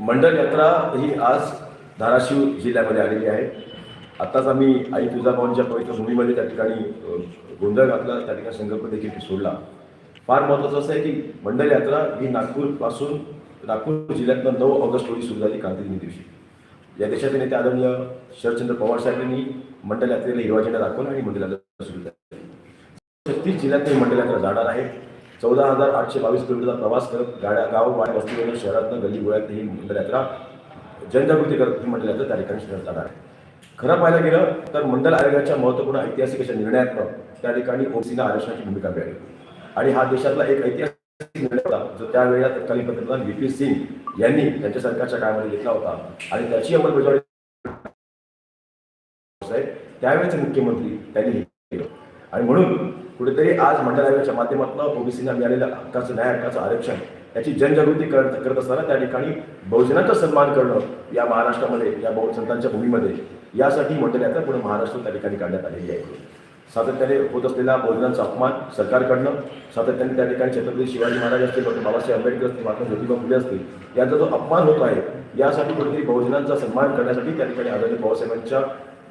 मंडल यात्रा ही आज धाराशिव जिल्ह्यामध्ये आलेली आहे. आत्ताच आम्ही आई तुळजाभवानीच्या पवित्र भूमीमध्ये त्या ठिकाणी गोंधळ घातला त्या ठिकाणी संकल्प देखील सोडला. फार महत्त्वाचं असं आहे की मंडल यात्रा ही नागपूरपासून नागपूर जिल्ह्यातनं नऊ ऑगस्ट रोजी सुरू झाली क्रांतिदिनी दिवशी. या देशाचे नेते आदरणीय शरदचंद्र पवार साहेबांनी मंडल यात्रेला हिरवा झेंडा दाखवला आणि मंडल यात्रा सुरू झाली. छत्तीस जिल्ह्यात ही मंडल यात्रा जाणार आहे. चौदा हजार आठशे बावीस किलोमीटरचा प्रवास करत गाड्या गाव वाड्या वस्तीवरून शहरातनं गल्ली गोळ्यात ही मंडळ यात्रा जनजागृती करत ही मंडळ यात्रा त्या ठिकाणी सुरू जाणार आहे. खरं पाहायला गेलं तर मंडल आयोगाच्या महत्त्वपूर्ण ऐतिहासिक अशा निर्णयात्मक त्या ठिकाणी ओबीसीना आरक्षणाची भूमिका मिळाली. आणि हा देशातला एक ऐतिहासिक निर्णय होता जो त्यावेळेला तत्कालीन पंतप्रधान व्ही पी सिंग यांनी त्यांच्या सरकारच्या काळामध्ये घेतला होता. आणि त्याची अंमलबजावणी साहेब त्यावेळेचे मुख्यमंत्री त्यांनी आणि म्हणून कुठेतरी आज मंडळ आयोगाच्या माध्यमातून ओबीसीना मिळालेल्या हक्काचं न्याय हक्काचं आरक्षण याची जनजागृती करत करत असताना त्या ठिकाणी बहुजनाचा सन्मान करणं या महाराष्ट्रामध्ये या बहु संतांच्या भूमीमध्ये यासाठी मंडळ यात्रा पुढे महाराष्ट्र त्या ठिकाणी काढण्यात आलेली आहे. सातत्याने होत असलेला बहुजनांचा अपमान सरकारकडनं सातत्याने त्या ठिकाणी छत्रपती शिवाजी महाराज असतील डॉक्टर बाबासाहेब आंबेडकर असतील महात्मा ज्योतिबा फुले असतील यांचा जो अपमान होत आहे यासाठी कुठेतरी बहुजनांचा सन्मान करण्यासाठी त्या ठिकाणी आदरणीय बाबासाहेबांच्या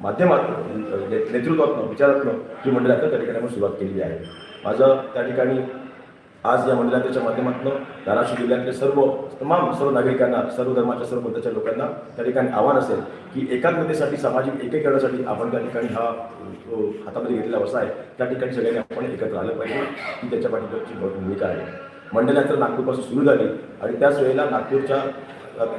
माध्यमातून ने- नेतृत्वातून विचारातून ही मंडळात त्या ठिकाणी आपण सुरुवात केलेली आहे. माझं त्या ठिकाणी आज या मंडळाच्या माध्यमातून धाराशिव जिल्ह्यातले सर्व तमाम सर्व नागरिकांना सर्व धर्माच्या सर्व पंथाच्या लोकांना त्या ठिकाणी आव्हान असेल की एकात्मतेसाठी सामाजिक एकीकरणासाठी आपण त्या ठिकाणी हा जो हातामध्ये घेतलेला वसा आहे त्या ठिकाणी सगळ्यांनी आपण एकत्र आलं पाहिजे. ही त्याच्या पाठीची भूमिका आहे. मंडळयात्रा नागपूरपासून सुरू झाली आणि त्याच वेळेला नागपूरच्या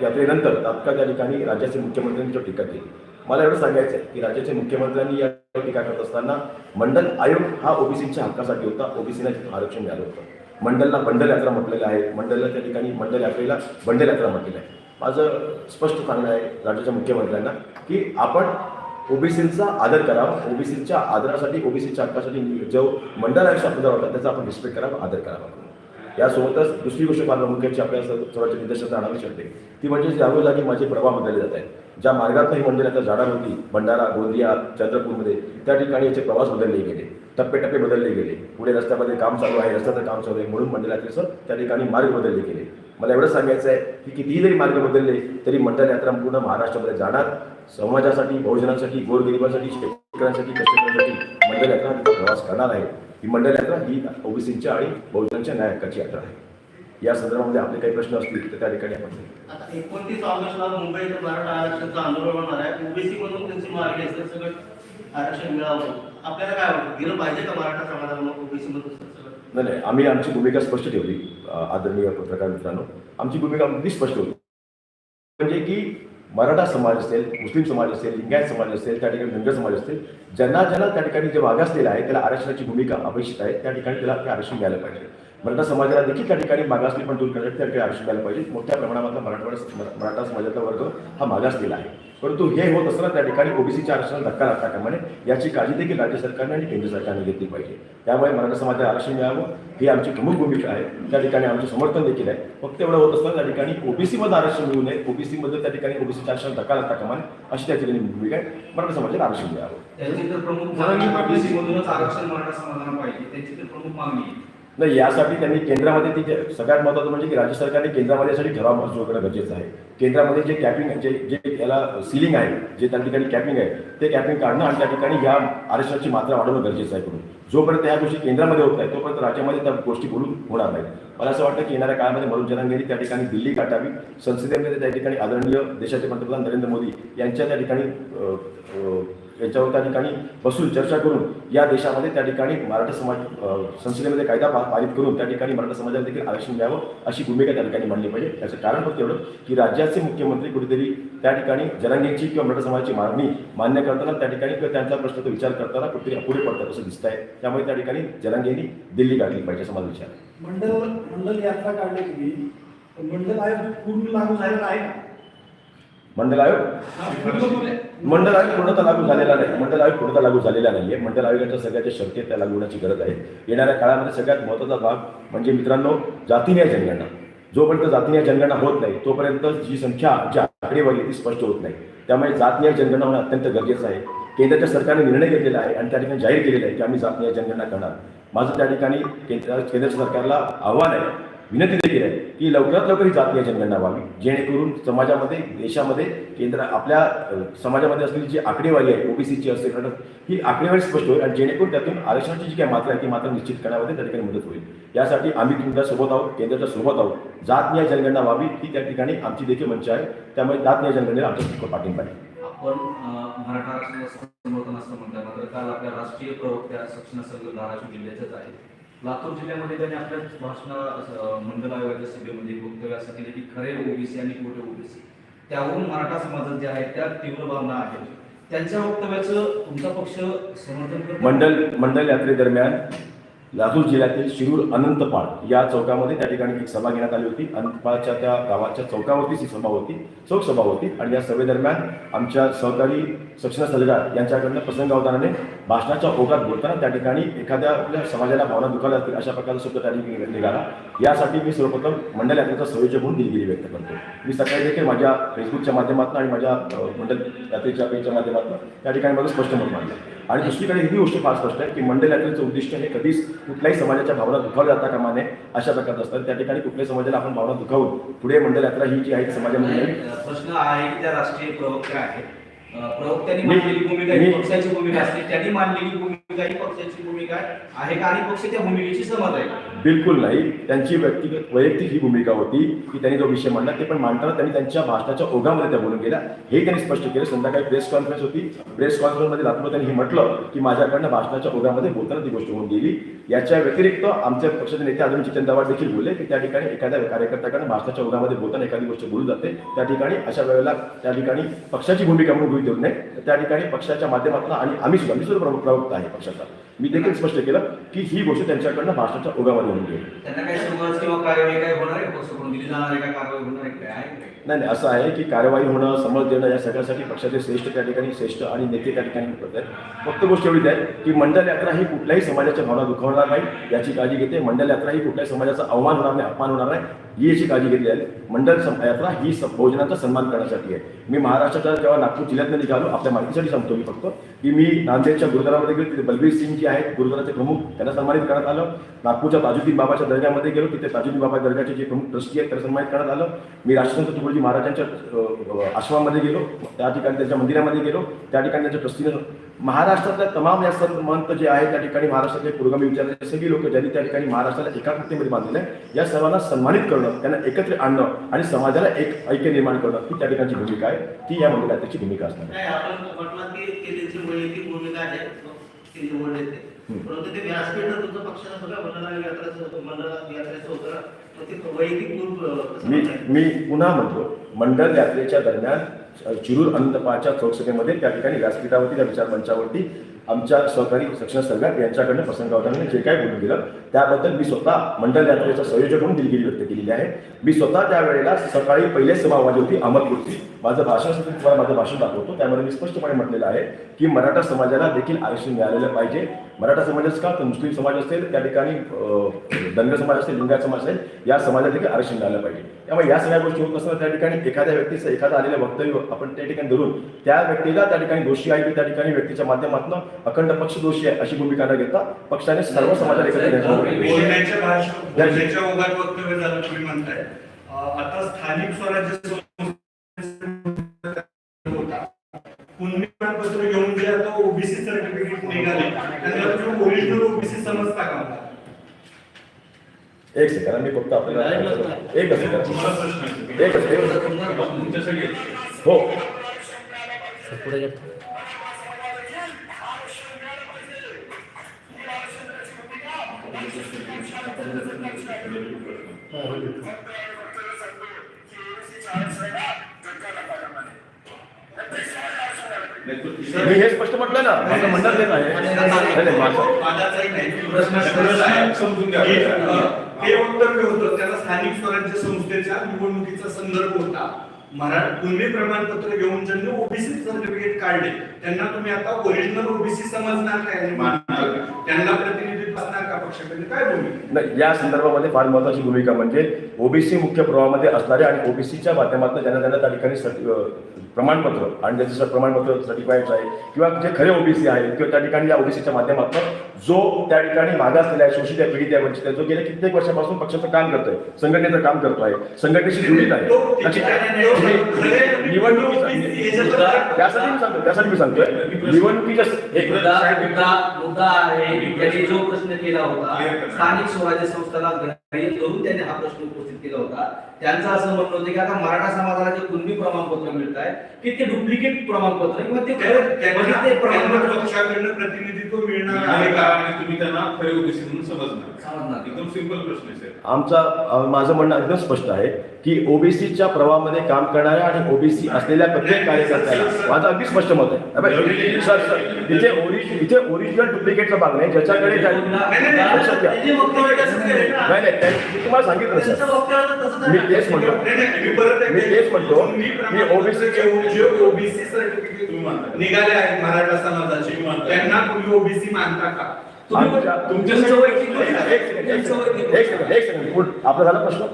यात्रेनंतर तात्काळ त्या ठिकाणी राज्याचे मुख्यमंत्र्यांनी टीका केली. मला एवढं सांगायचं आहे की राज्याच्या मुख्यमंत्र्यांनी या टीका करत असताना मंडल आयोग हा ओबीसीच्या हक्कासाठी होता. ओबीसीला आरक्षण मिळालं होतं. मंडलला बंडल यात्रा म्हटलेलं आहे. मंडलला त्या ठिकाणी मंडल यात्रेला बंडल यात्रा म्हटलेलं आहे. माझं स्पष्ट सांगणं आहे राज्याच्या मुख्यमंत्र्यांना की आपण ओबीसीचा आदर करावा. ओबीसीच्या आदरासाठी ओबीसीच्या हक्कासाठी जो मंडळ आयुष्य आपल्याला होता त्याचा आपण रिस्पेक्ट करावा आदर करावा. यासोबतच दुसरी गोष्ट फार प्रामुख्याची आपल्या थोड्याच्या निदर्शनात आणावी शकते ती म्हणजे जागोजागी माझे प्रवाह बदलले जात आहेत. ज्या मार्गात ही मंदिर जाणार होती भंडारा गोंदिया चंद्रपूरमध्ये त्या ठिकाणी याचे प्रवास बदलले गेले टप्पेटप्पे बदलले गेले. पुढे रस्त्यामध्ये काम चालू आहे रस्त्याचं काम चालू आहे म्हणून मंडळातील त्या ठिकाणी मार्ग बदलले गेले. मला एवढं सांगायचं आहे की कितीही जरी मार्ग बदलले तरी मंडळ यात्रा पूर्ण महाराष्ट्रामध्ये जाणार समाजासाठी बहुजनांसाठी गोरगरिबांसाठी शेतकऱ्यांसाठी कष्टकऱ्यांसाठी मंडळ यात्रा प्रवास करणार आहे. ही मंडळ यात्रा ही ओबीसींच्या आणि बहुजनांच्या न्याय हक्काची यात्रा आहे. या संदर्भामध्ये आपले काही प्रश्न असतील तर त्या ठिकाणी आपण आता एकोणतीस ऑगस्टला मुंबईत मराठा आरक्षणाचं आंदोलन होणार आहे. ओबीसी मधून त्यांची मागणी असेल सगळं आरक्षण मिळावं. आपल्याला काय वाटतं? दिलं पाहिजे का मराठा समाजाला ओबीसी मधून? नाही नाही आम्ही आमची भूमिका स्पष्ट ठेवली आदरणीय पत्रकार मित्रांनो. आमची भूमिका अगदी स्पष्ट होती. म्हणजे की मराठा समाज असेल मुस्लिम समाज असेल लिंगायत समाज असेल त्या ठिकाणी धनगर समाज असेल ज्यांना ज्यांना त्या ठिकाणी जे मागासलेलं आहे त्याला आरक्षणाची भूमिका अपेक्षित आहे त्या ठिकाणी त्याला ते आरक्षण द्यायला पाहिजे. मराठा समाजाला देखील त्या ठिकाणी मागासली पण दूर करण्यासाठी त्या ठिकाणी आरक्षण द्यायला पाहिजे. मोठ्या प्रमाणातला मराठवाडा मराठा समाजातला वर्ग हा मागासलेला आहे. परंतु हे होत असताना त्या ठिकाणी ओबीसीच्या आरक्षणाला धक्का लागता नये याची काळजी देखील राज्य सरकारने आणि केंद्र सरकारने घेतली पाहिजे. त्यामुळे मराठा समाजाला आरक्षण मिळावं ही आमची प्रमुख भूमिका आहे. त्या ठिकाणी आमचं समर्थन देखील आहे. फक्त एवढं होत असताना त्या ठिकाणी ओबीसीमध्ये आरक्षण मिळू नये. ओबीसीमध्ये त्या ठिकाणी ओबीसीच्या आरक्षण धक्का लागता नये अशी त्या ठिकाणी भूमिका आहे. मराठा समाजाला आरक्षण मिळावं. आरक्षण मराठा समाजाला पाहिजे. त्यांची तर प्रमुख मागणी आहे. नाही यासाठी त्यांनी केंद्रामध्ये ती सगळ्यात महत्त्वाचं म्हणजे की राज्य सरकारने केंद्रामध्ये यासाठी ठराव मंजूर करणं गरजेचं आहे. केंद्रामध्ये जे कॅपिंग जे जे याला सिलिंग आहे जे त्या ठिकाणी कॅपिंग आहे ते कॅपिंग काढणं आणि त्या ठिकाणी या आरक्षणाची मात्रा वाढवणं गरजेचं आहे करून जोपर्यंत या गोष्टी केंद्रामध्ये होत आहे तोपर्यंत राज्यामध्ये त्या गोष्टी बोलून होणार नाही मला असं वाटतं की येणाऱ्या काळामध्ये मनोज जनांगेनी त्या ठिकाणी दिल्ली गाठावी संसदेमध्ये त्या ठिकाणी आदरणीय देशाचे पंतप्रधान नरेंद्र मोदी यांच्या त्या ठिकाणी याच्यावर त्या ठिकाणी बसून चर्चा करून या देशामध्ये त्या ठिकाणी मराठा समाज संसदेमध्ये कायदा पारित करून त्या ठिकाणी मराठा समाजाला देखील आरक्षण द्यावं अशी भूमिका त्या ठिकाणी मांडली पाहिजे. त्याचं कारण फक्त एवढं की राज्याचे मुख्यमंत्री कुठेतरी त्या ठिकाणी जनांगीची किंवा मराठा समाजाची मागणी मान्य करताना त्या ठिकाणी किंवा त्यांचा प्रश्नाचा विचार करताना कुठेतरी अपुरे पडतात असं दिसत आहे त्यामुळे त्या ठिकाणी जनांगींनी दिल्ली काढली पाहिजे असं माझा विचार मंडळ मंडल मंडल यात्रा काढण्यापूर्वी मंडळ मंडल आयोग पूर्ण लागू झालेला आहे मंडल आयोग? मंडल आयोग पूर्णतः लागू झालेला नाही. मंडल आयोग पूर्णतः लागू झालेला नाहीये. मंडल आयोगाच्या सगळ्याच्या शर्ती त्या लागू होण्याची गरज आहे. येणाऱ्या काळामध्ये सगळ्यात महत्त्वाचा भाग म्हणजे मित्रांनो जातीय जनगणना. जोपर्यंत जातीय जनगणना होत नाही तोपर्यंत जी संख्या जी आकडेवारी ती स्पष्ट होत नाही. त्यामुळे जातीय जनगणना होणं अत्यंत गरजेचं आहे. केंद्राच्या सरकारने निर्णय घेतलेला आहे आणि त्या ठिकाणी जाहीर केलेला आहे की आम्ही जातीय जनगणना करणार. माझं त्या ठिकाणी केंद्र केंद्र सरकारला आव्हान आहे विनंती देखील आहे की लवकरात लवकर ही जातीय जनगणना व्हावी जेणेकरून समाजामध्ये देशामध्ये केंद्र आपल्या समाजामध्ये असलेली जी आकडेवारी आहे ओबीसीची असेल कारण ही आकडेवारी स्पष्ट होईल आणि जेणेकरून त्यातून आरक्षणाची जी काही मात्रा आहे ती मात्र निश्चित करण्यामध्ये त्या ठिकाणी मदत होईल. यासाठी आम्ही तुमच्यासोबत आहोत केंद्राच्या सोबत आहोत. जातनीय जनगणना व्हावी ही त्या ठिकाणी आमची देखील मंच आहे. त्यामुळे जातनीय जनगणनेला आमचा पाठिंबा आहे. आपण मराठा आरक्षणाला समर्थन असं म्हणतात मात्र काल आपल्या राष्ट्रीय प्रवक्त्या सक्षम संघ धाराशिव जिल्ह्याच्याच आहेत लातूर जिल्ह्यामध्ये त्यांनी आपल्या भाषणा मंडल आयोगाच्या सभेमध्ये वक्तव्य असं केलं की खरे ओबीसी आणि खोटे ओबीसी. त्यावरून मराठा समाजात जे आहेत त्या तीव्र भावना आहेत. त्यांच्या वक्तव्याचं तुमचा पक्ष समर्थन करतो? मंडल मंडल यात्रेदरम्यान लातूर जिल्ह्यातील शिरूर अनंतपाळ या चौकामध्ये त्या ठिकाणी एक सभा घेण्यात आली होती. अनंतपाळच्या त्या गावाच्या चौकावरतीच ही सभा होती चौक सभा होती आणि या सभेदरम्यान आमच्या सहकारी सक्षम सलगार यांच्याकडनं प्रसंगावधानाने भाषणाच्या ओघात बोलताना त्या ठिकाणी एखाद्या आपल्या समाजाला भावना दुखायला जातील अशा प्रकारचा शब्द त्या ठिकाणी निघाला यासाठी मी सर्वप्रथम मंडल यात्रेचा संयोजक म्हणून दिलगिरी व्यक्त करतो. मी सकाळी देखील माझ्या फेसबुकच्या माध्यमातून आणि माझ्या मंडल यात्रेच्या पेजच्या माध्यमातून त्या ठिकाणी माझं स्पष्ट मत मांडलं. आणि दुसरीकडे ही गोष्ट फार स्पष्ट आहे की मंडल यात्रेचं उद्दिष्ट हे कधीच कुठल्याही समाजाच्या भावना दुखावल्या जाता कामा नये अशा प्रकारचं असतात त्या ठिकाणी कुठल्याही समाजाला आपण भावना दुखावून पुढे मंडल यात्रा ही जी आहे समाजामध्ये प्रश्न आहे की त्या राष्ट्रीय प्रवक्त्या आहेत. प्रवक्त्यांनी मांडलेली भूमिका ही पक्षाची भूमिका असते. त्यांनी मांडलेली भूमिका ही पक्षाची भूमिका आहे का? आणि पक्ष त्या भूमिकेची सहमत आहे. बिलकुल नाही. त्यांची व्यक्तिगत वैयक्तिक ही भूमिका होती की त्यांनी जो विषय मांडला ते पण मांडताना त्यांनी त्यांच्या भाषणाच्या ओघामध्ये त्या बोलून गेल्या. हे त्यांनी स्पष्ट केलं. संध्याकाळी प्रेस कॉन्फरन्स होती. प्रेस कॉन्फरन्समध्ये लातूर त्यांनी हे म्हटलं की माझ्याकडनं भाषणाच्या ओघामध्ये बोलताना ती गोष्ट होऊन गेली. याच्या व्यतिरिक्त आमच्या पक्षाचे नेते अजून जितेंद्र आव्हाड देखील बोलले की त्या ठिकाणी एखाद्या कार्यकर्त्याकडनं भाषणाच्या ओघामध्ये बोलताना एखादी गोष्ट बोलू जाते. त्या ठिकाणी अशा वेळेला त्या ठिकाणी पक्षाची भूमिका म्हणून गृहीत धरू नये. तर त्या ठिकाणी पक्षाच्या माध्यमातून आणि आम्ही सुद्धा मी सुद्धा प्रवक्ता आहे पक्षाचा. मी देखील स्पष्ट केलं की ही गोष्ट त्यांच्याकडनं भाषणाच्या ओघामध्ये होऊन गेली. कार्यवाही? नाही नाही असं आहे की कारवाई होणं समज देणं या सगळ्यासाठी पक्षाचे श्रेष्ठ त्या ठिकाणी श्रेष्ठ आणि नेते त्या ठिकाणी करत आहेत. फक्त गोष्ट एवढीच आहे की मंडल यात्रा ही कुठल्याही समाजाच्या भावना दुखावणार नाही याची काळजी घेते. मंडल यात्रा ही कुठल्याही समाजाचा अवमान होणार नाही अपमान होणार नाही ही याची काळजी घेतली आहे. मंडल यात्रा ही बहुजनांचा सन्मान करण्यासाठी आहे. मी महाराष्ट्राच्या जेव्हा नागपूर जिल्ह्यातनं निघालो आपल्या माहितीसाठी सांगतो मी फक्त की मी नांदेडच्या गुरुद्वारामध्ये गेलो तिथे बलबीर सिंग जी आहेत गुरुद्वाराचे प्रमुख त्यांना सन्मानित करण्यात आलं. नागपूरच्या ताजुद्दीन बाबाच्या दर्ग्यामध्ये गेलो तिथे ताजुद्दीन बाबा दर्ग्याचे जे प्रमुख ट्रस्टी आहेत त्यांना सन्मानित करण्यात आलं. मी राष्ट्रसंत तुकडोजी महाराजांच्या आश्रमामध्ये गेलो. त्या ठिकाणी त्यांच्या मंदिरामध्ये गेलो. त्या ठिकाणी त्यांच्या ट्रस्टीने महाराष्ट्रातल्या तमाम या सर्व मंत जे आहेत त्या ठिकाणी महाराष्ट्रातले पुरोगामी विचाराचे सगळी लोक ज्यांनी त्या ठिकाणी महाराष्ट्राला एकात्मतेमध्ये बांधलेलं आहे या सर्वांना सन्मानित करणं त्यांना एकत्र आणणं आणि समाजाला एक ऐक्य निर्माण करणं ही त्या ठिकाणची भूमिका आहे. ती या मंडळाची भूमिका असणार ते निवडले ते. परंतु ते व्यासपीठ तुमचं पक्षाला सगळं मंडळा यात्रेचं होतं मंडळा यात्रेचं होतं. मग ते वैयक्तिक ग्रुप अं, मी पुन्हा म्हणतो मंडल यात्रेच्या दरम्यान चिरूर अनंतपाळच्या चौकसभेमध्ये त्या ठिकाणी व्यासपीठावरती त्या विचारमंचावरती आमच्या सहकारी सक्षम सरकार यांच्याकडनं प्रसंगावधानाने जे काय बोलून गेलं त्याबद्दल मी स्वतः मंडल यात्रेचा संयोजक म्हणून दिलगिरी व्यक्त केलेली आहे. मी स्वतः त्यावेळेला सकाळी पहिलेच सभा माझी होती अहमदपूरची. माझं भाषण सुद्धा तुम्हाला माझं भाषण दाखवतो. त्यामध्ये मी स्पष्टपणे म्हटलेलं आहे की मराठा समाजाला देखील आरक्षण मिळालेलं पाहिजे. मराठा समाजच का तर मुस्लिम समाज असेल त्या ठिकाणी धनगर समाज असेल लिंगायत समाज असेल या समाजाला देखील आरक्षण मिळालं पाहिजे त्यामुळे या सगळ्या गोष्टी होत असताना त्या ठिकाणी एखाद्या व्यक्तीचं एखादं आलेलं वक्तव्य आपण त्या ठिकाणी धरून त्या व्यक्तीला त्या ठिकाणी दोषी आहे की त्या ठिकाणी व्यक्तीच्या माध्यमातून अखंड पक्ष दोषी आहे अशी भूमिका न घेता पक्षाने सर्व समाजाला एकत्र घेण्याची भूमिका घेतली. एक सेकंद मी फक्त आपल्याला एक सेकंद तुम्हाला प्रश्न आहे. एक सेकंद तुमच्यासाठी हो मी हे स्पष्ट म्हटलं ना माझं म्हणणं देत आहे नाही, नाही, माझं- वादाचाही नाही प्रश्न प्रश्न आहे, समजून घ्या की, अं, हे वक्तव्य होतं? त्याला स्थानिक स्वराज्य संस्थेच्या निवडणुकीचा संदर्भ होता. मरा पुणे प्रमाणपत्र घेऊन ज्यांनी ओबीसी सर्टिफिकेट काढले त्यांना तुम्ही आता ओरिजिनल ओबीसी समजणार काय? आणि मानणार? त्यांना प्रतिनिधित्व असणार का पक्षाकडे काय भूमिका? नाही या संदर्भामध्ये फार महत्वाची भूमिका म्हणजे ओबीसी मुख्य प्रवाहामध्ये असणारे आणि ओबीसीच्या माध्यमातून ज्यांना त्यांना त्या ठिकाणी प्रमाणपत्र आणि ज्याचं प्रमाणपत्र सर्टिफाईड आहे किंवा जे खरे ओबीसी आहेत किंवा त्या ठिकाणी या ओबीसीच्या माध्यमातून जो त्या ठिकाणी मागासलेला आहे शोषित आहे पीडित आहे वंचित आहे जो गेल्या कित्येक वर्षापासून पक्षाचं काम करतोय संघटनेचं काम करतोय संघटनेशी जुळीत आहे. निवडणुकीचा त्यासाठी मी सांगतो त्यासाठी मी सांगतोय. निवडणुकीच्या एक मुद्दा आहे जो प्रश्न केला होता. स्थानिक स्वराज्य करून त्यांनी हा प्रश्न उपस्थित केला होता. त्यांचं असं म्हणणं होतं की आता मराठा समाजाला जे कुणबी प्रमाणपत्र मिळत आहे की ते डुप्लिकेट प्रमाणपत्र किंवा ते म्हणजे प्रमाणपत्र पक्षाकडनं प्रतिनिधित्व मिळणार आहे का का आणि तुम्ही त्यांना खरे म्हणून समजणार समजणार. एकदम सिंपल प्रश्न आहे साहेब आमचा माझं म्हणणं अगदी स्पष्ट आहे की ओबीसीच्या प्रवाहामध्ये काम करणाऱ्या आणि ओबीसी असलेल्या प्रत्येक कार्यकर्त्याला माझं अगदी स्पष्ट मत आहे अबे, सर सर इथे इथे ओरिजिनल डुप्लिकेटचा भाग नाही ज्याच्याकडे नाही, मी तुम्हाला सांगितलं सर मी. तेच म्हणतो मी तेच म्हणतो, मी मी OBC चे- जे ओबीसी सर्टिफिकेट तुम्ही मानता निघाले आहेत मराठा समाजाचे. त्यांना तुम्ही ओबीसी मानता का. आपला झाला प्रश्न?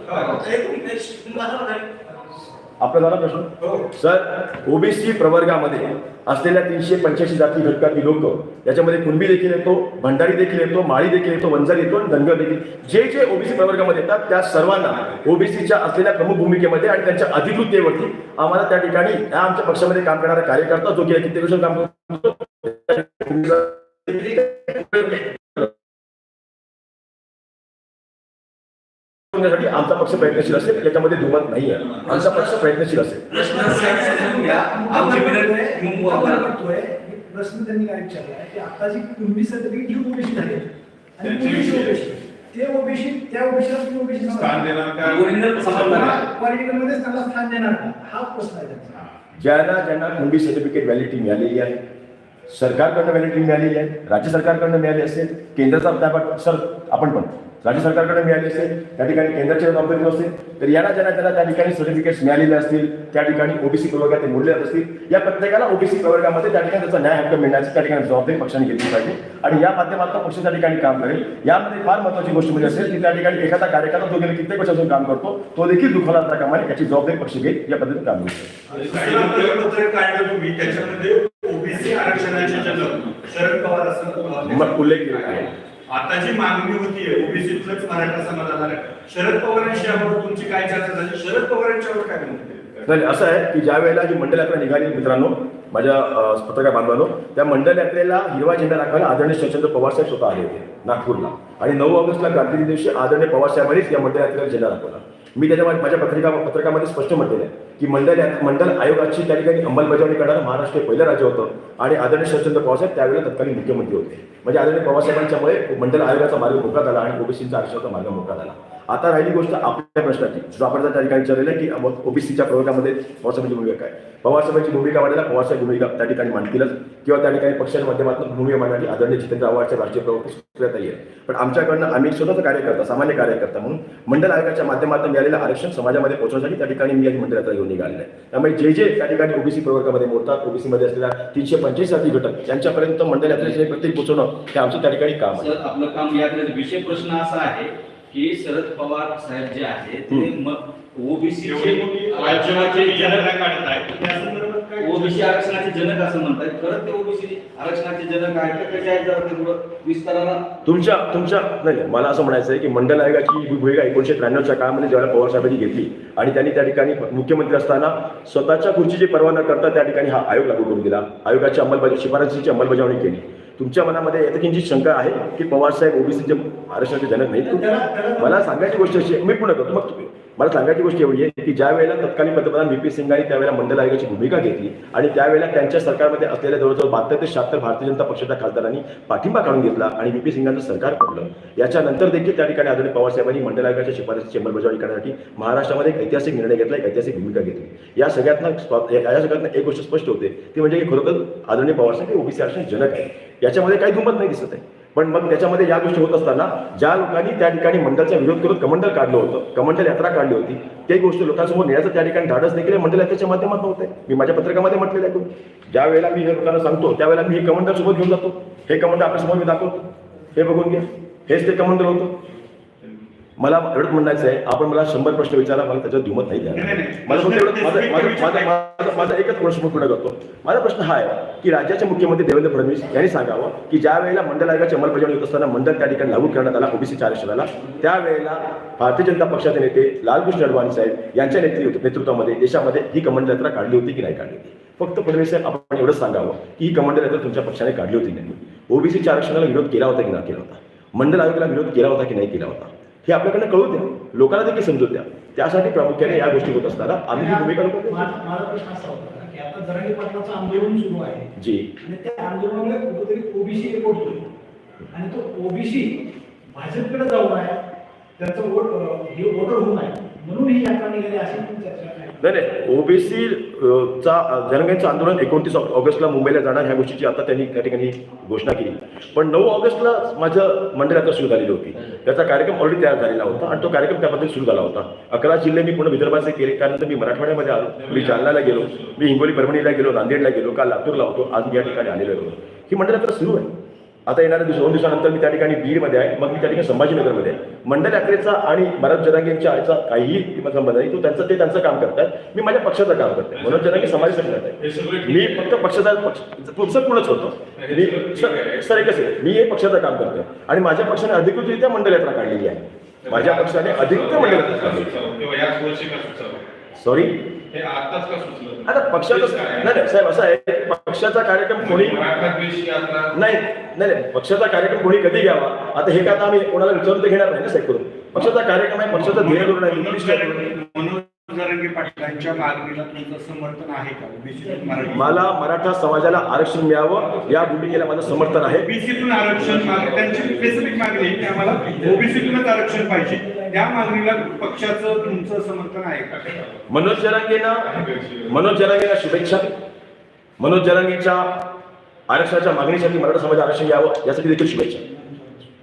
आपला झाला प्रश्न? हो. सर ओबीसी प्रवर्गामध्ये असलेल्या तीनशे पंच्याऐंशी जाती घटकातील लोक याच्यामध्ये कुणबी देखील येतो भंडारी देखील येतो माळी देखील येतो वंजारी येतो आणि धनगर देखील. जे जे ओबीसी प्रवर्गामध्ये येतात त्या सर्वांना ओबीसीच्या असलेल्या प्रमुख भूमिकेमध्ये आणि त्यांच्या अधिकृतेवरती आम्हाला त्या ठिकाणी आमच्या पक्षामध्ये काम करणारा कार्यकर्ता जो गेल्या वर्ष काम करतो करण्यासाठी आमचा पक्ष प्रयत्नशील असेल याच्यामध्ये दुमत नाही आहे आमचा पक्ष प्रयत्नशील असेल. प्रश्न त्यांनी काय विचारला की आता जी तुम्ही सगळी जी ओबीसी झाली आणि त्यांची ओबीसी ओबीसी ते ओबीसी त्या ओबीसीला तुम्ही ओबीसी स्थान देणार का पॉलिटिकलमध्ये त्यांना स्थान देणार का हा प्रश्न आहे त्यांचा ज्यांना ज्यांना कुणबी सर्टिफिकेट व्हॅलिडिटी मिळालेली आहे सरकारकडनं व्हॅलिडिटी मिळालेली आहे राज्य सरकारकडनं मिळाली असेल केंद्र त्या सर आपण पण. राज्य सरकारकडे मिळाली असेल त्या ठिकाणी केंद्राची जबाबदारी असेल तर यांना ज्यांना त्यांना त्या ठिकाणी सर्टिफिकेट्स मिळालेले असतील त्या ठिकाणी ओबीसी प्रवर्गात ते मोडले जात असतील या प्रत्येकाला ओबीसी प्रवर्गामध्ये त्या ठिकाणी त्याचा न्याय हक्क मिळण्याची त्या ठिकाणी जबाबदारी पक्षाने घेतली पाहिजे. आणि या माध्यमातून पक्ष त्या ठिकाणी काम करेल. यामध्ये फार महत्वाची गोष्ट म्हणजे असेल की त्या ठिकाणी एखादा कार्यकर्ता जो गेले कित्येक वर्षापासून काम करतो तो देखील दुखावला त्याप्रमाणे याची जबाबदारी पक्ष घेईल या पद्धतीने काम असं मग उल्लेख केलेला आहे. आता जी मागणी होती ओबीसीतलंच मराठा समाजाला शरद पवारांशी यावर तुमची काय चर्चा झाली? शरद पवारांच्यावर काय म्हणते नाही असं आहे की ज्या वेळेला ही मंडल यात्रा निघाली मित्रांनो माझ्या पत्रकार बांधवांनो त्या मंडल यात्रेला हिरवा झेंडा दाखवायला आदरणीय शरदचंद्र पवार साहेब स्वतः आले होते नागपूरला. आणि नऊ ऑगस्टला क्रांती दिवशी आदरणीय पवार साहेबांनीच या मंडल यात्रेला झेंडा दाखवला. मी त्याच्या माझ्या पत्रिका पत्रकामध्ये स्पष्ट म्हटलेलं आहे की मंडल मंडल आयोगाची त्या ठिकाणी अंमलबजावणी करणारं महाराष्ट्र हे पहिलं राज्य होतं. आणि आदरणीय शरदचंद्र पवारसाहेब त्यावेळेला तत्कालीन मुख्यमंत्री होते. म्हणजे आदरणीय पवारसाहेबांच्यामुळे मंडल आयोगाचा मार्ग मोकळा झाला आणि ओबीसीचा आरक्षणाचा मार्ग मोकळा झाला. आता राहिली गोष्ट आपल्या प्रश्नाची. जो आपण त्या ठिकाणी विचारलेलं की ओबीसीच्या प्रवर्गामध्ये पवारसाहेबांची भूमिका काय? पवारसाहेबांची भूमिका मांडायला पवारसाहेब भूमिका त्या ठिकाणी मांडतीलच किंवा त्या ठिकाणी पक्षाच्या माध्यमातून भूमिका मांडणारी आदरणीय जितेंद्र आव्हाडचे राष्ट्रीय प्रवक्ते सुप्रियाताई आहे पण आमच्याकडनं आम्ही स्वतःचा कार्यकर्ता सामान्य कार्यकर्ता म्हणून मंडल आयोगाच्या माध्यमातून मिळालेलं आरक्षण समाजामध्ये पोहोचवण्यासाठी त्या ठिकाणी मी आज मंडळाचा घेऊन निघालेलं आहे. त्यामुळे जे जे त्या ठिकाणी ओबीसी प्रवर्गामध्ये मोडतात ओबीसीमध्ये असलेल्या तीनशे जाती घटक. त्यांच्यापर्यंत मंडळ यात्रेचे प्रत्येक पोहोचवणं हे आमचं त्या ठिकाणी काम आहे. सर आपलं काम यात्रेचा विषय प्रश्न असा आहे की शरद पवार साहेब जे आहेत ते ओबीसी एवढी मोठी राज्याचे जनक काढताय त्या संदर्भात ओबीसी आरक्षणाचे जनक असं म्हणतात खरंच ते ओबीसी आरक्षणाचे जनक आहेत. का कसे आहेत जरा ते थोडं विस्ताराला तुमच्या तुमच्या नाही नाही, मला असं म्हणायचं आहे की मंडल आयोगाची ही भूमिका एकोणीशे त्र्याण्णवच्या काळामध्ये ज्यावेळेला पवार साहेबांनी घेतली आणि त्यांनी त्या ठिकाणी मुख्यमंत्री असताना स्वतःच्या खुर्चीची पर्वा न करता त्या ठिकाणी हा आयोग लागू करून दिला. आयोगाची अंमलबजावणी शिफारसीची अंमलबजावणी केली. तुमच्या मनामध्ये याची किंचित शंका आहे की पवार साहेब ओबीसीचे आरक्षणाचे जनक नाहीत? मला सांगायची गोष्ट अशी आहे मी पूर्ण करतो मग तुम्ही. मला सांगायची गोष्ट एवढी आहे की ज्या वेळेला तत्कालीन पंतप्रधान व्ही पी सिंगांनी त्यावेळेला मंडल आयोगाची भूमिका घेतली आणि त्यावेळेला त्यांच्या सरकारमध्ये असलेल्या जवळजवळ बहात्तर ते शहात्तर भारतीय जनता पक्षाच्या खासदारांनी पाठिंबा काढून घेतला आणि व्ही पी सिंगांचं सरकार पडलं याच्यानंतर देखील त्या ठिकाणी आदरणीय पवार साहेबांनी मंडल आयोगाच्या शिफारसीची अंमलबजावणी करण्यासाठी महाराष्ट्रामध्ये एक ऐतिहासिक निर्णय घेतला एक ऐतिहासिक भूमिका घेतली. या सगळ्यातनं या या सगळ्यातनं एक गोष्ट स्पष्ट होते ती म्हणजे की खरोखर आदरणीय पवार साहेब हे ओबीसी आरक्षण जनक आहे याच्यामध्ये काही दुमत नाही दिसत आहे. पण मग त्याच्यामध्ये या गोष्टी होत असताना ज्या लोकांनी त्या ठिकाणी मंडळचा विरोध करत कमंडल काढलं होतं कमंडल यात्रा काढली होती ते गोष्ट लोकांसमोर नेण्याचं त्या ठिकाणी धाडस देखील मंडल यात्रेच्या माध्यमात होत आहे मी माझ्या पत्रकामध्ये म्हटलेलं आहे ज्या वेळेला मी हे लोकांना सांगतो त्यावेळेला मी हे कमंडल सोबत घेऊन जातो. हे कमंडल आपल्यासमोर मी दाखवतो. हे बघून घ्या. हेच ते कमंडल होतं. मला एवढंच म्हणायचं आहे आपण मला शंभर प्रश्न विचारा मला त्याच्यात दुमत नाही द्या. मला फक्त एवढं माझा एकच प्रश्न पूर्ण करतो. माझा प्रश्न हा आहे की राज्याचे मुख्यमंत्री देवेंद्र फडणवीस यांनी सांगावं की ज्या वेळेला मंडल आयोगाची अंमलबजावणी होत असताना मंडल त्या ठिकाणी लागू करण्यात आला ओबीसी आरक्षणाला त्यावेळेला भारतीय जनता पक्षाचे नेते लालकृष्ण अडवाणी साहेब यांच्या नेतृत्व नेतृत्वामध्ये देशामध्ये ही कमंडल यात्रा काढली होती की नाही काढली होती? फक्त फडणवीस साहेब आपण एवढंच सांगावं की ही कमंडल यात्रा तुमच्या पक्षाने काढली होती नाही? ओबीसीच्या आरक्षणाला विरोध केला होता की नाही केला होता? मंडल आयोगाला विरोध केला होता की नाही केला होता? हे आपल्याकडनं कळू द्या. लोकांना देखील समजू द्या. त्यासाठी प्रामुख्याने या गोष्टी होत असताना आम्ही ही भूमिका लोक आंदोलन सुरू आहे. जी. आणि त्या आंदोलनामुळे कुठेतरी ओबीसी आणि तो ओबीसी भाजपकडे जाऊन आहे. त्यांचं वोट अं, हे वोटर होऊन आहे. म्हणून ही यात्रा निघाली अशी पण चर्चा आहे नाही नाही. ओबीसी चा जनगणनेचं आंदोलन एकोणतीस ऑगस्टला मुंबईला जाणार ह्या गोष्टीची आता त्यांनी त्या ठिकाणी घोषणा केली. पण नऊ ऑगस्टला माझं मंडळ आता सुरू झालेली होती. त्याचा कार्यक्रम ऑलरेडी तयार झालेला होता आणि तो कार्यक्रम त्याबद्दल सुरू झाला होता. अकरा जिल्हे मी पूर्ण विदर्भाचे केले. त्यानंतर मी मराठवाड्यामध्ये आलो. मी जालन्याला गेलो. मी हिंगोली परभणीला गेलो. नांदेडला गेलो. काल लातूरला होतो. आज मी या ठिकाणी आलेलो होतो ही मंडळ आता सुरू आहे. आता येणाऱ्या दिवस दोन दिवसानंतर मी त्या ठिकाणी बीडमध्ये आहे. मग मी त्या ठिकाणी संभाजीनगरमध्ये आहे. मंडल यात्रेचा आणि भरत जरांगेंच्या याचा काहीही संबंध नाही तो त्यांचं ते त्यांचं काम करतात मी माझ्या पक्षाचं काम करते. मनोज जरांगे समाजासाठी करत सगळं आहे ठीक मी. फक्त पक्षाचा पक्ष पुढचं पूर्णच होतो. मी सर एकच मी हे पक्षाचं काम करतो आणि माझ्या पक्षाने अधिकृतरित्या मंडल यात्रा काढलेली आहे. माझ्या पक्षाने अधिकृत मंडल? किंवा सॉरी हे आताच का सुचलं? आता पक्षाचं? नाही नाही साहेब असं आहे पक्षाचा कार्यक्रम कोणी मराठा द्वेष यात्रा? नाही नाही नाही पक्षाचा कार्यक्रम कोणी कधी घ्यावा? आता हे का आता आम्ही कोणाला विचारून तर घेणार नाही ना साहेब करून. पक्षाचा कार्यक्रम आहे पक्षाचा ध्येय धोरण आहे मनोज उद्दिष्ट आहे. जरांगे मनोज जरांगे पाटलांच्या मागणीला तुमचं समर्थन आहे का? मराठी मला मराठा समाजाला आरक्षण मिळावं या भूमिकेला माझं समर्थन आहे. ओबीसीतून आरक्षण माग त्यांची स्पेसिफिक मागणी आहे की आम्हाला ओबीसीतूनच आरक्षण पाहिजे. त्या मागणीला पक्षाचं तुमचं समर्थन आहे का? मनोज जरांगेंना मनोज जरांगेंना शुभेच्छा. मनोज जरांगेच्या आरक्षणाच्या मागणीसाठी मराठा समाज आरक्षण घ्यावं यासाठी देखील शुभेच्छा.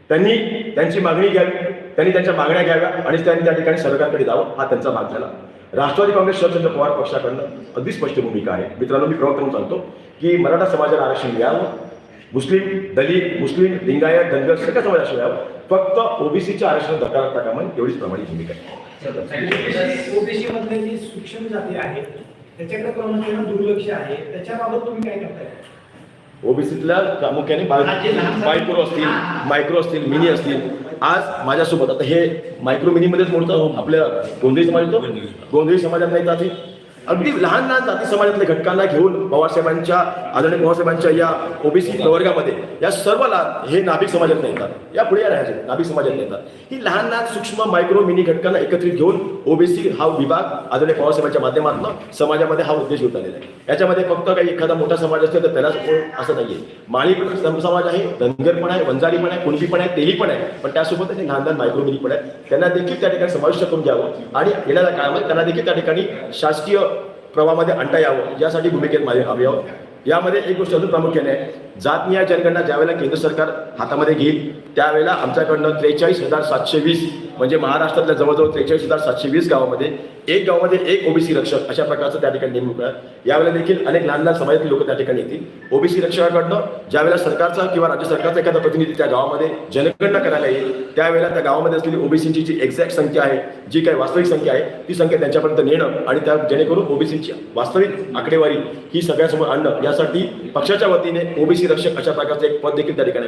त्यांनी त्यांची मागणी घ्यावी त्यांनी त्यांच्या मागण्या घ्याव्या आणि त्यांनी त्या ठिकाणी सरकारकडे जावं हा त्यांचा भाग झाला. राष्ट्रवादी काँग्रेस शरदचंद्र पवार पक्षाकडनं अगदी स्पष्ट भूमिका आहे. मित्रांनो मी प्रवक्ता म्हणून सांगतो की मराठा समाजाला आरक्षण द्यावं मुस्लिम दलित मुस्लिम लिंगायत धनगर सगळ्या समाज आरक्षण फक्त ओबीसीच्या आरक्षण दरकार टाका म्हणून एवढीच प्रमाणित भूमिका आहे. ओबीसी मधले जी सूक्ष्म जाती आहेत त्याच्याकडे प्रामुख्याने दुर्लक्ष आहे. त्याच्याबाबत तुम्ही काय करताय? ओबीसीतल्या प्रामुख्याने मायक्रो असतील मायक्रो असतील मिनी असतील आज माझ्यासोबत आता हे मायक्रो मिनीमध्येच मोडतं आपल्या गोंधळी समाज. येतो गोंधळी समाजात नाही जाते अगदी लहान लहान जाती समाजातल्या घटकांना घेऊन पवारसाहेबांच्या आदरणीय पवारसाहेबांच्या या ओबीसी प्रवर्गामध्ये या सर्व लहान हे नाभिक समाजात येतात या पुढे या राहायचे नाभिक समाजात येतात ही लहान लहान सूक्ष्म मायक्रो मिनी घटकांना एकत्रित घेऊन ओबीसी हा विभाग आदरणीय पवारसाहेबांच्या माध्यमातून समाजामध्ये हा उद्देश घेऊन आलेला आहे. याच्यामध्ये फक्त काही एखादा मोठा समाज असेल तर त्यालाच असं नाहीये. माळी पण समाज आहे धनगर पण आहे वंजारी पण आहे कुणबी पण आहे तेही पण आहे. पण त्यासोबतच लहान लहान मायक्रो मिनी पण आहे त्यांना देखील त्या ठिकाणी समाविष्ट करून घ्यावं. आणि येणाऱ्या काळामध्ये त्यांना देखील त्या ठिकाणी शासकीय प्रवाहामध्ये आणता यावं यासाठी भूमिकेत माझे हवी आहोत. यामध्ये एक गोष्ट अजून प्रामुख्याने आहे जातनीय जनगणना ज्यावेळेला केंद्र सरकार हातामध्ये घेईल त्यावेळेला आमच्याकडनं त्रेचाळीस हजार सातशे वीस म्हणजे महाराष्ट्रातल्या जवळजवळ त्रेचाळीस हजार सातशे वीस गावामध्ये एक गावामध्ये एक ओबीसी रक्षक अशा प्रकारचं त्या ठिकाणी नेमणूक आहे यावेळेला देखील अनेक लहान लहान समाजातील लोक त्या ठिकाणी येतील. ओबीसी रक्षकाकडनं ज्यावेळेला सरकारचा किंवा राज्य सरकारचा एखादा प्रतिनिधी त्या गावामध्ये जनगणना करायला येईल त्यावेळेला त्या गावामध्ये असलेली ओबीसीची जी एक्झॅक्ट संख्या आहे जी काही वास्तविक संख्या आहे ती संख्या त्यांच्यापर्यंत नेणं आणि त्या जेणेकरून ओबीसीची वास्तविक आकडेवारी ही सगळ्यासमोर आणणं यासाठी पक्षाच्या वतीने ओबीसी रक्षक अशा प्रकारचं एक पद देखील त्या ठिकाणी